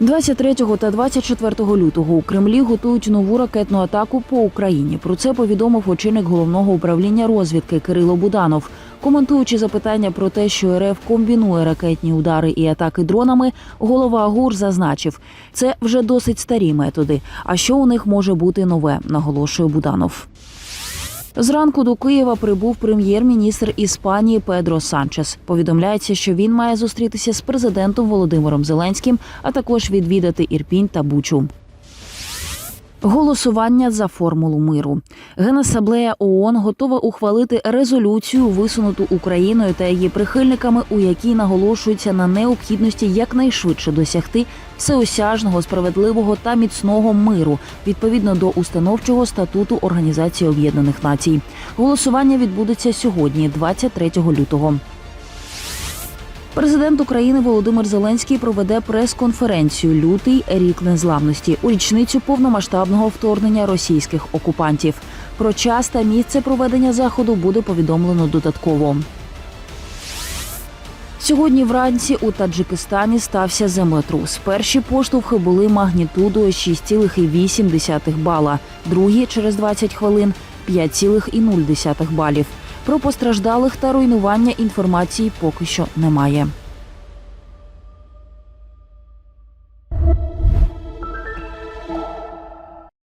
23 та 24 лютого у Кремлі готують нову ракетну атаку по Україні. Про це повідомив очільник головного управління розвідки Кирило Буданов. Коментуючи запитання про те, що РФ комбінує ракетні удари і атаки дронами, голова ГУР зазначив, це вже досить старі методи. А що у них може бути нове, наголошує Буданов. Зранку до Києва прибув прем'єр-міністр Іспанії Педро Санчес. Повідомляється, що він має зустрітися з президентом Володимиром Зеленським, а також відвідати Ірпінь та Бучу. Голосування за формулу миру. Генасаблея ООН готова ухвалити резолюцію, висунуту Україною та її прихильниками, у якій наголошується на необхідності якнайшвидше досягти всеосяжного, справедливого та міцного миру відповідно до установчого статуту Організації Об'єднаних Націй. Голосування відбудеться сьогодні, 23 лютого. Президент України Володимир Зеленський проведе прес-конференцію Лютий рік незламності у річницю повномасштабного вторгнення російських окупантів. Про час та місце проведення заходу буде повідомлено додатково. Сьогодні вранці у Таджикистані стався землетрус. Перші поштовхи були магнітудою 6,8 бала, другі через 20 хвилин 5,0 балів. Про постраждалих та руйнування інформації поки що немає.